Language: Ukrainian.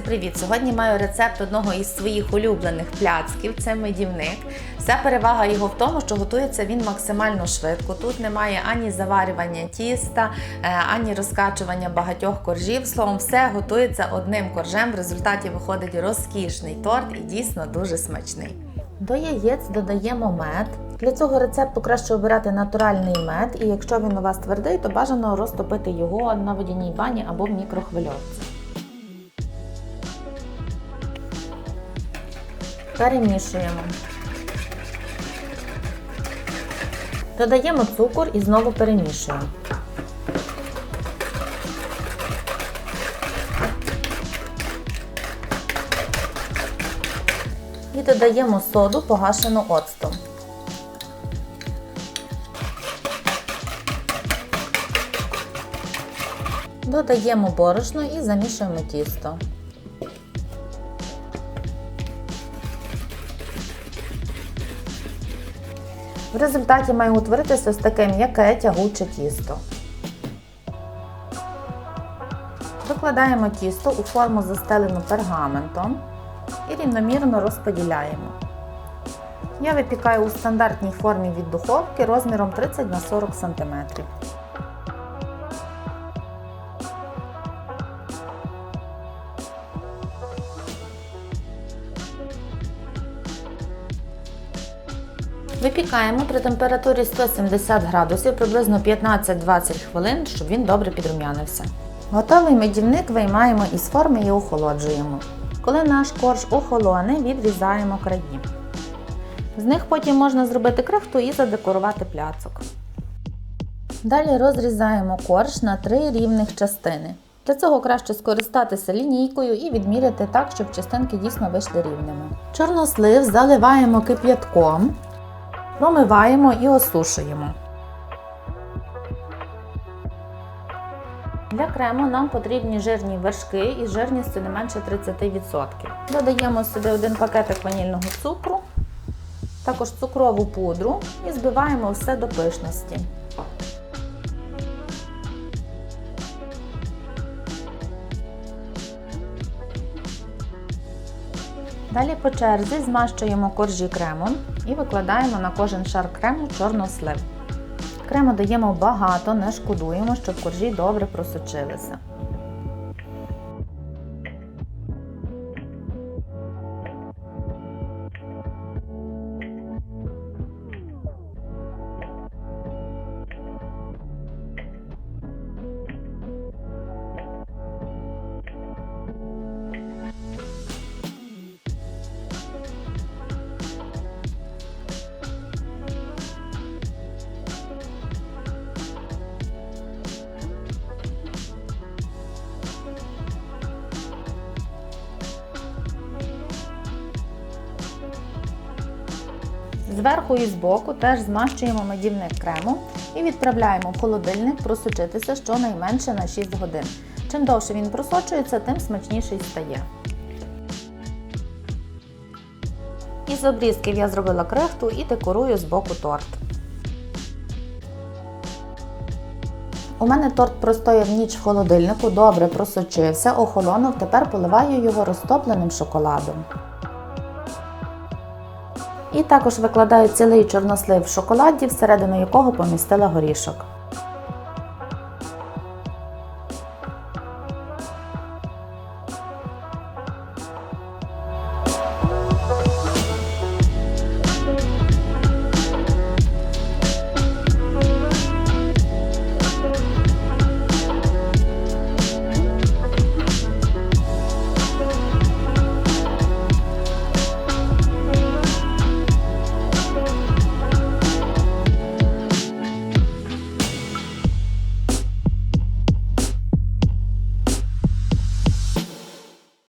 привіт! Сьогодні маю рецепт одного із своїх улюблених пляцків. Це медівник. Вся перевага його в тому, що готується він максимально швидко. Тут немає ані заварювання тіста, е, ані розкачування багатьох коржів. Словом, все готується одним коржем. В результаті виходить розкішний торт і дійсно дуже смачний. До яєць додаємо мед. Для цього рецепту краще обирати натуральний мед, і якщо він у вас твердий, то бажано розтопити його на водяній бані або в мікрохвильовці. Перемішуємо. Додаємо цукор і знову перемішуємо. І додаємо соду погашену оцтом. Додаємо борошно і замішуємо тісто. В результаті має утворитися ось таке м'яке тягуче тісто. Викладаємо тісто у форму застелену пергаментом і рівномірно розподіляємо. Я випікаю у стандартній формі від духовки розміром 30 на 40 см. Випікаємо при температурі 170 градусів приблизно 15-20 хвилин, щоб він добре підрум'янився. Готовий медівник виймаємо із форми і охолоджуємо. Коли наш корж охолоне, відрізаємо краї. З них потім можна зробити крихту і задекорувати пляцок. Далі розрізаємо корж на три рівних частини. Для цього краще скористатися лінійкою і відміряти так, щоб частинки дійсно вийшли рівними. Чорнослив заливаємо кип'ятком, промиваємо і осушуємо. Для крему нам потрібні жирні вершки із жирністю не менше 30%. Додаємо сюди один пакетик ванільного цукру, також цукрову пудру і збиваємо все до пишності. Далі по черзі змащуємо коржі кремом і викладаємо на кожен шар крему чорну слив. Крему даємо багато, не шкодуємо, щоб коржі добре просочилися. Зверху і збоку теж змащуємо медівник кремом і відправляємо в холодильник просочитися щонайменше на 6 годин. Чим довше він просочується, тим смачніший стає. Із обрізків я зробила крихту і декорую з боку торт. У мене торт простояв ніч в холодильнику, добре просочився, охолонув, тепер поливаю його розтопленим шоколадом. І також викладаю цілий чорнослив в шоколаді, всередину якого помістила горішок.